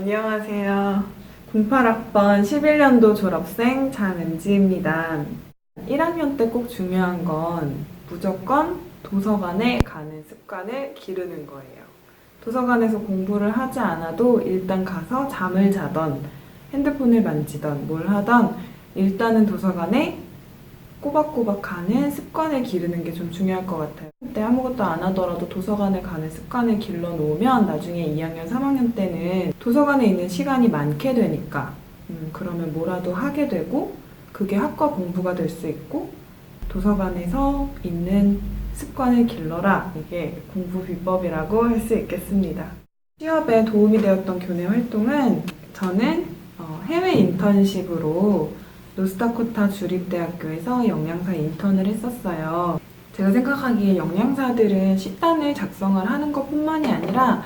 안녕하세요. 08학번 11년도 졸업생 장은지입니다. 1학년 때 꼭 중요한 건 무조건 도서관에 가는 습관을 기르는 거예요. 도서관에서 공부를 하지 않아도 일단 가서 잠을 자던 핸드폰을 만지던 뭘 하던 일단은 도서관에 꼬박꼬박 가는 습관을 기르는 게 좀 중요할 것 같아요. 그때 아무것도 안 하더라도 도서관에 가는 습관을 길러 놓으면 나중에 2학년, 3학년 때는 도서관에 있는 시간이 많게 되니까 음, 그러면 뭐라도 하게 되고 그게 학과 공부가 될 수 있고 도서관에서 있는 습관을 길러라 이게 공부 비법이라고 할 수 있겠습니다. 취업에 도움이 되었던 교내 활동은 저는 어, 해외 인턴십으로 노스다코타 주립대학교에서 영양사 인턴을 했었어요. 제가 생각하기에 영양사들은 식단을 작성을 하는 것 뿐만이 아니라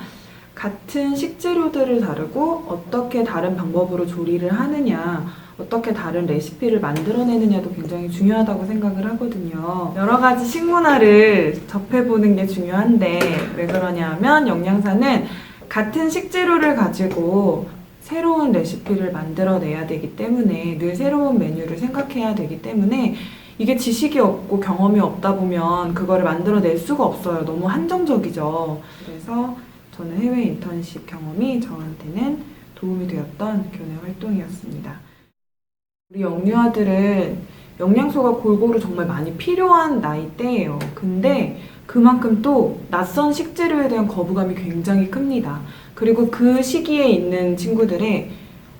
같은 식재료들을 다루고 어떻게 다른 방법으로 조리를 하느냐, 어떻게 다른 레시피를 만들어내느냐도 굉장히 중요하다고 생각을 하거든요. 여러 가지 식문화를 접해보는 게 중요한데 왜 그러냐 하면 영양사는 같은 식재료를 가지고 새로운 레시피를 만들어내야 되기 때문에 늘 새로운 메뉴를 생각해야 되기 때문에 이게 지식이 없고 경험이 없다 보면 그거를 만들어낼 수가 없어요. 너무 한정적이죠. 그래서 저는 해외 인턴십 경험이 저한테는 도움이 되었던 교내 활동이었습니다. 우리 영유아들은 영양소가 골고루 정말 많이 필요한 나이대예요. 근데 그만큼 또 낯선 식재료에 대한 거부감이 굉장히 큽니다. 그리고 그 시기에 있는 친구들의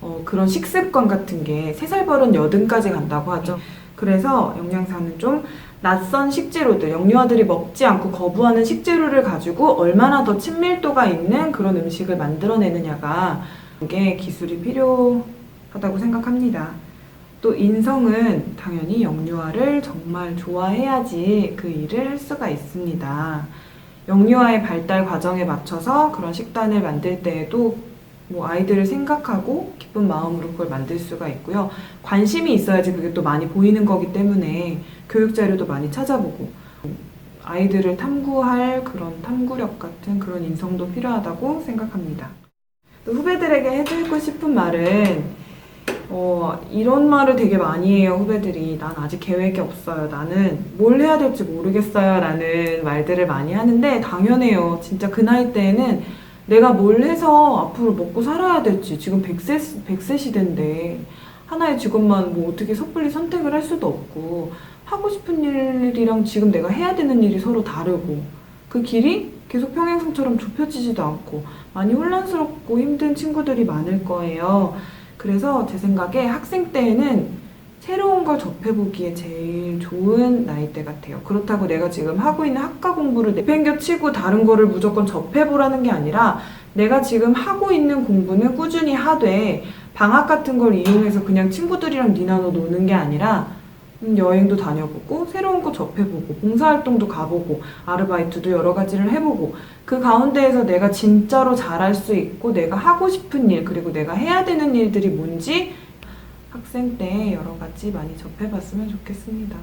어, 그런 식습관 같은 게 세 살 버른 여든까지 간다고 하죠. 그래서 영양사는 좀 낯선 식재료들, 영유아들이 먹지 않고 거부하는 식재료를 가지고 얼마나 더 친밀도가 있는 그런 음식을 만들어내느냐가 이게 기술이 필요하다고 생각합니다. 또 인성은 당연히 영유아를 정말 좋아해야지 그 일을 할 수가 있습니다. 영유아의 발달 과정에 맞춰서 그런 식단을 만들 때에도 뭐 아이들을 생각하고 기쁜 마음으로 그걸 만들 수가 있고요. 관심이 있어야지 그게 또 많이 보이는 거기 때문에 교육 자료도 많이 찾아보고 아이들을 탐구할 그런 탐구력 같은 그런 인성도 필요하다고 생각합니다. 또 후배들에게 해주고 싶은 말은 어, 이런 말을 되게 많이 해요, 후배들이. 난 아직 계획이 없어요. 나는 뭘 해야 될지 모르겠어요. 라는 말들을 많이 하는데, 당연해요. 진짜 그 나이 때에는 내가 뭘 해서 앞으로 먹고 살아야 될지, 지금 100세, 100세 시대인데, 하나의 직업만 뭐 어떻게 섣불리 선택을 할 수도 없고, 하고 싶은 일이랑 지금 내가 해야 되는 일이 서로 다르고, 그 길이 계속 평행선처럼 좁혀지지도 않고, 많이 혼란스럽고 힘든 친구들이 많을 거예요. 그래서 제 생각에 학생 때에는 새로운 걸 접해보기에 제일 좋은 나이대 같아요. 그렇다고 내가 지금 하고 있는 학과 공부를 내팽겨치고 다른 거를 무조건 접해보라는 게 아니라 내가 지금 하고 있는 공부는 꾸준히 하되 방학 같은 걸 이용해서 그냥 친구들이랑 니나노 노는 게 아니라 음, 여행도 다녀보고 새로운 거 접해보고 봉사활동도 가보고 아르바이트도 여러 가지를 해보고 그 가운데에서 내가 진짜로 잘할 수 있고 내가 하고 싶은 일 그리고 내가 해야 되는 일들이 뭔지 학생 때 여러 가지 많이 접해봤으면 좋겠습니다.